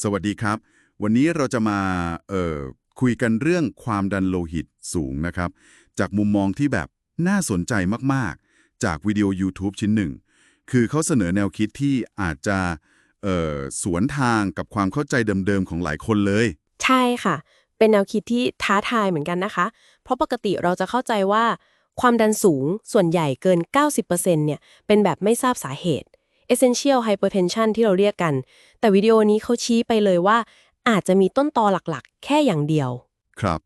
สวัสดีครับ วันนี้เราจะมาเอ่อคุยกันเรื่องความดันโลหิตสูงนะครับ จากมุมมองที่แบบน่าสนใจมากๆ จากวิดีโอ YouTube ชิ้นหนึ่ง คือเขาเสนอแนวคิดที่อาจจะเอ่อสวนทางกับความเข้าใจเดิมๆของหลายคนเลย ใช่ค่ะ เป็นแนวคิดที่ท้าทายเหมือนกันนะคะ เพราะปกติเราจะเข้าใจว่า ความดันสูงส่วนใหญ่เกิน 90%เนี่ยเป็นแบบไม่ทราบสาเหตุ essential hypertension ที่เราเรียกกัน แต่วิดีโอนี้เขาชี้ไปเลยว่า อาจจะมีต้นตอหลักๆ แค่อย่างเดียว ครับ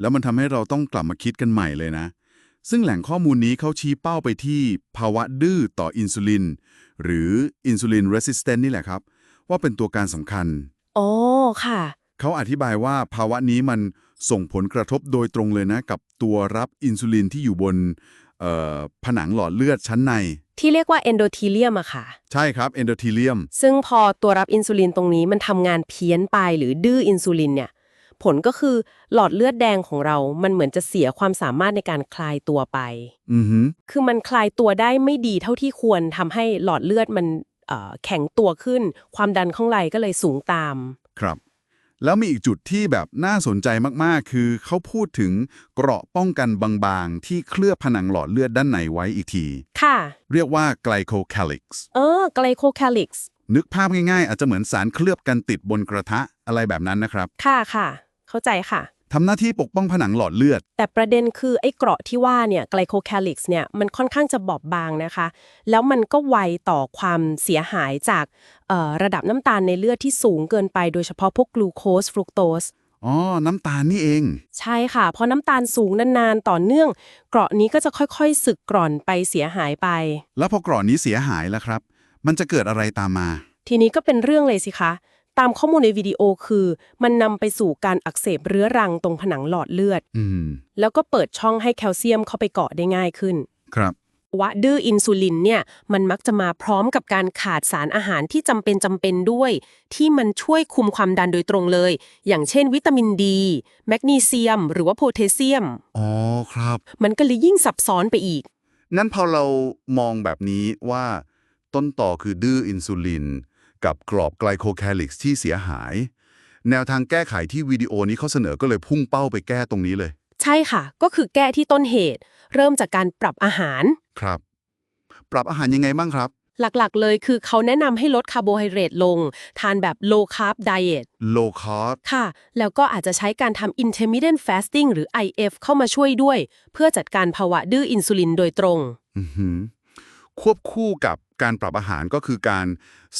แล้วมันทำให้เราต้องกลับมาคิดกันใหม่เลยนะ ซึ่งแหล่งข้อมูลนี้เขาชี้เป้าไปที่ภาวะดื้อต่ออินซูลิน หรืออินซูลิน resistant นี่แหละครับ ว่าเป็นตัวการสำคัญอ๋อค่ะ เขาอธิบายว่าภาวะนี้มันส่งผลกระทบโดยตรงเลยนะ กับตัวรับอินซูลินที่อยู่บนเอ่อ ผนังหลอดเลือดชั้นใน ที่เรียกว่า endothelium อะค่ะ ใช่ครับเอนโดทีเลียมซึ่งพอตัวรับอินซูลินตรงนี้มันทำงานเพี้ยนไปหรือดื้ออินซูลินเนี่ย ผลก็คือหลอดเลือดแดงของเรา มันเหมือนจะเสียความสามารถในการคลายตัวไป อือหือคือมันคลายตัวได้ไม่ดีเท่าที่ควรทำให้หลอดเลือดมันเอ่อแข็งตัวขึ้น ความดันข้างในก็เลยสูงตาม ครับ แล้วมีอีกจุดที่แบบน่าสนใจมากๆ คือเขาพูดถึงเกราะป้องกันบางๆ ที่เคลือบผนังหลอดเลือดด้านในไว้อีกที ค่ะ เรียกว่าไกลโคแคลิกส์เออ ไกลโคแคลิกส์นึกภาพง่ายๆ อาจจะเหมือนสารเคลือบกันติดบนกระทะอะไรแบบนั้นนะครับ ค่ะค่ะ เข้าใจค่ะ ทำหน้าที่ปกป้องผนังหลอดเลือด แต่ประเด็นคือไอ้เกราะที่ว่าเนี่ยไกลโคแคลิกส์เนี่ยมันค่อนข้างจะบอบบางนะคะ แล้วมันก็ไวต่อความเสียหายจากเอ่อระดับน้ำตาลในเลือดที่สูงเกินไปโดยเฉพาะพวกกลูโคสฟรุกโตสอ๋อ น้ำตาลนี่เอง ใช่ค่ะ เพราะน้ำตาลสูงนานๆ ต่อเนื่อง เกราะนี้ก็จะค่อยๆ สึกกร่อนไปเสียหายไป แล้วพอกร่อนนี้เสียหายแล้วครับ มันจะเกิดอะไรตามมา ทีนี้ก็เป็นเรื่องเลยสิคะ ตามข้อมูลในวิดีโอคือ มันนำไปสู่การอักเสบเรื้อรังตรงผนังหลอดเลือด อืม แล้วก็เปิดช่องให้แคลเซียมเข้าไปเกาะได้ง่ายขึ้น ครับ วะดื้ออินซูลินเนี่ยมันมักจะมาพร้อมกับการขาดสารอาหารที่จำเป็นจำเป็นด้วย ที่มันช่วยคุมความดันโดยตรงเลย อย่างเช่น วิตามินดี แมกนีเซียม หรือว่าโพแทสเซียม อ๋อ ครับ มันก็เลยยิ่งซับซ้อนไปอีกงั้นพอเรามองแบบนี้ว่า ต้นต่อคือดื้ออินซูลิน กับกรอบไกลโคแคลิกส์ที่เสียหาย แนวทางแก้ไขที่วิดีโอนี้เขาเสนอก็เลยพุ่งเป้าไปแก้ตรงนี้เลย ใช่ค่ะ ก็คือแก้ที่ต้นเหตุ เริ่มจากการปรับอาหาร ครับ ปรับอาหารยังไงบ้างครับ หลักๆ เลยคือเขาแนะนำให้ลดคาร์โบไฮเดรตลง ทานแบบ low carb diet low carb ค่ะ แล้วก็อาจจะใช้การทำ intermittent fasting หรือ IF เข้ามาช่วยด้วย เพื่อจัดการภาวะดื้ออินซูลินโดยตรง อือหือควบคู่กับ การปรับอาหารก็คือการ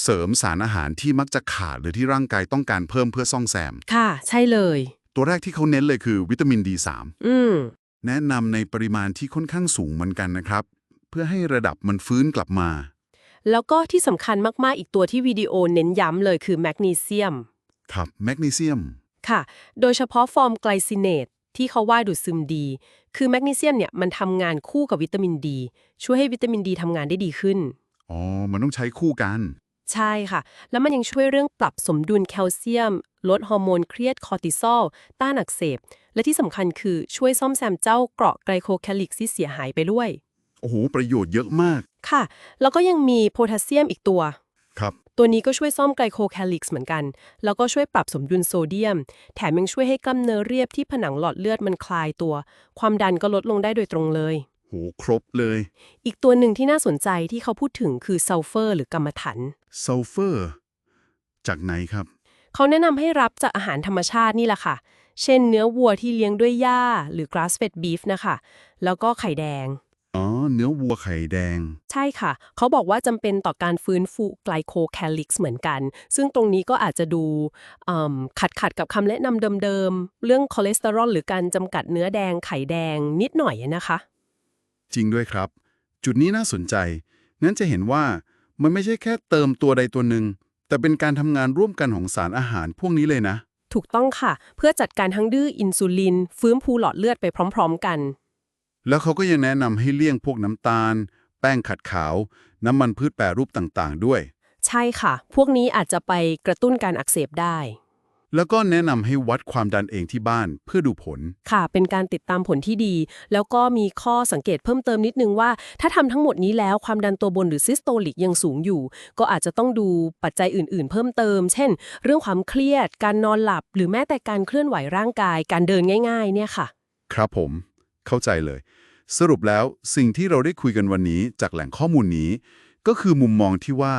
เสริมสารอาหารที่มักจะขาดหรือที่ร่างกายต้องการเพิ่มเพื่อซ่องแซม ค่ะ ใช่เลย ตัวแรกที่เขาเน้นเลยคือวิตามิน D3 อืมแนะนำในปริมาณที่ค่อนข้างสูงเหมือนกันนะครับ เพื่อให้ระดับมันฟื้นกลับมา แล้วก็ที่สำคัญมากๆอีกตัวที่วิดีโอเน้นย้ำเลยคือแมกนีเซียม ครับแมกนีเซียม ค่ะ โดยเฉพาะฟอร์มไกลซิเนตที่เขาว่าดูดซึมดี คือแมกนีเซียมเนี่ยมันทำงานคู่กับวิตามินดี ช่วยให้วิตามินดีทำงานได้ดีขึ้น อ๋อ มันต้องใช้คู่กัน ใช่ค่ะ แล้วมันยังช่วยเรื่องปรับสมดุลแคลเซียม ลดฮอร์โมนเครียดคอร์ติซอล ต้านอักเสบ และที่สำคัญคือช่วยซ่อมแซมเจ้าเกราะไกลโคแคลิกที่เสียหายไปด้วย โอ้โห ประโยชน์เยอะมาก ค่ะ แล้วก็ยังมีโพแทสเซียมอีกตัว ครับ ตัวนี้ก็ช่วยซ่อมไกลโคแคลิกเหมือนกัน แล้วก็ช่วยปรับสมดุลโซเดียม แถมยังช่วยให้กล้ามเนื้อเรียบที่ผนังหลอดเลือดมันคลายตัว ความดันก็ลดลงได้โดยตรงเลย โหครบเลย อีกตัวหนึ่งที่น่าสนใจที่เขาพูดถึงคือซัลเฟอร์หรือกรรมถันซัลเฟอร์ จากไหนครับ เขาแนะนำให้รับจากอาหารธรรมชาตินี่แหละค่ะ เช่นเนื้อวัวที่เลี้ยงด้วยหญ้าหรือ grass fed beef นะคะ แล้วก็ไข่แดง อ๋อ เนื้อวัวไข่แดง ใช่ค่ะ เขาบอกว่าจำเป็นต่อการฟื้นฟูไกลโคแคลิกเหมือนกัน ซึ่งตรงนี้ก็อาจจะดูอืมขัดขัดๆกับคำแนะนำเดิมๆ เรื่องคอเลสเตอรอลหรือการจำกัดเนื้อแดงไข่แดงนิดหน่อยนะคะ จริงด้วยครับ จุดนี้น่าสนใจ งั้นจะเห็นว่ามันไม่ใช่แค่เติมตัวใดตัวหนึ่ง แต่เป็นการทำงานร่วมกันของสารอาหารพวกนี้เลยนะ ถูกต้องค่ะ เพื่อจัดการทั้งดื้ออินซูลิน ฟื้นฟูหลอดเลือดไปพร้อม ๆ กัน แล้วเขาก็ยังแนะนำให้เลี่ยงพวกน้ำตาล แป้งขัดขาว น้ำมันพืชแปรรูปต่างๆ ด้วย ใช่ค่ะ พวกนี้อาจจะไปกระตุ้นการอักเสบได้ แล้วก็แนะนำให้วัดความดันเองที่บ้านเพื่อดูผล ค่ะ เป็นการติดตามผลที่ดี แล้วก็มีข้อสังเกตเพิ่มเติมนิดนึงว่า ถ้าทำทั้งหมดนี้แล้วความดันตัวบนหรือซิสโตลิกยังสูงอยู่ ก็อาจจะต้องดูปัจจัยอื่น ๆ เพิ่มเติม เช่น เรื่องความเครียด การนอนหลับ หรือแม้แต่การเคลื่อนไหวร่างกาย การเดินง่าย ๆ เนี่ยค่ะ ครับผม เข้าใจเลย สรุปแล้วสิ่งที่เราได้คุยกันวันนี้จากแหล่งข้อมูลนี้ ก็คือมุมมองที่ว่า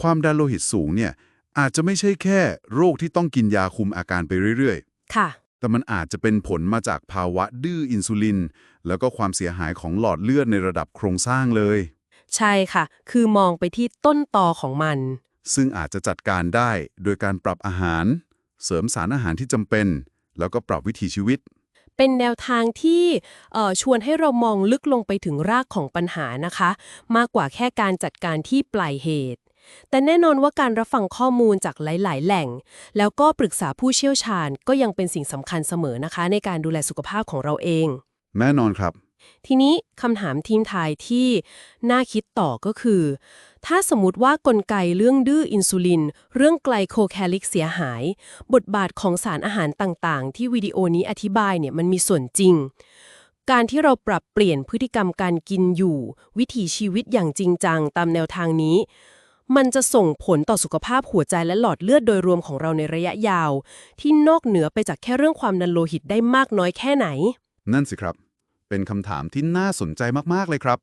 ความดันโลหิตสูงเนี่ย อาจจะไม่ใช่แค่โรคที่ต้องกินยาคุมอาการไปเรื่อยค่ะๆแต่มันอาจจะเป็นผลมาจากภาวะดื้ออินซูลิน แล้วก็ความเสียหายของหลอดเลือดในระดับโครงสร้างเลย ใช่ค่ะ คือมองไปที่ต้นตอของมัน ซึ่งอาจจะจัดการได้โดยการปรับอาหาร เสริมสารอาหารที่จำเป็น แล้วก็ปรับวิถีชีวิต เป็นแนวทางที่เอ่อชวนให้เรามองลึกลงไปถึงรากของปัญหานะคะ มากกว่าแค่การจัดการที่ปลายเหตุ แต่แน่นอนว่าการรับฟังข้อมูลจากหลาย ๆ แหล่ง แล้วก็ปรึกษาผู้เชี่ยวชาญก็ยังเป็นสิ่งสำคัญเสมอนะคะ ในการดูแลสุขภาพของเราเอง แน่นอนครับ ทีนี้คำถามทีมทายที่น่าคิดต่อก็คือ ถ้าสมมติว่ากลไกเรื่องดื้ออินซูลิน เรื่องไกลโคแคลิกเสียหาย บทบาทของสารอาหารต่างๆ ที่วิดีโอนี้อธิบายเนี่ยมันมีส่วนจริงการที่เราปรับเปลี่ยนพฤติกรรมการกินอยู่ วิถีชีวิตอย่างจริงจังตามแนวทางนี้ มันจะส่งผลต่อสุขภาพหัวใจและหลอดเลือดโดยรวมของเราในระยะยาว ที่นอกเหนือไปจากแค่เรื่องความดันโลหิตได้มากน้อยแค่ไหน นั่นสิครับ เป็นคำถามที่น่าสนใจมาก ๆ เลยครับ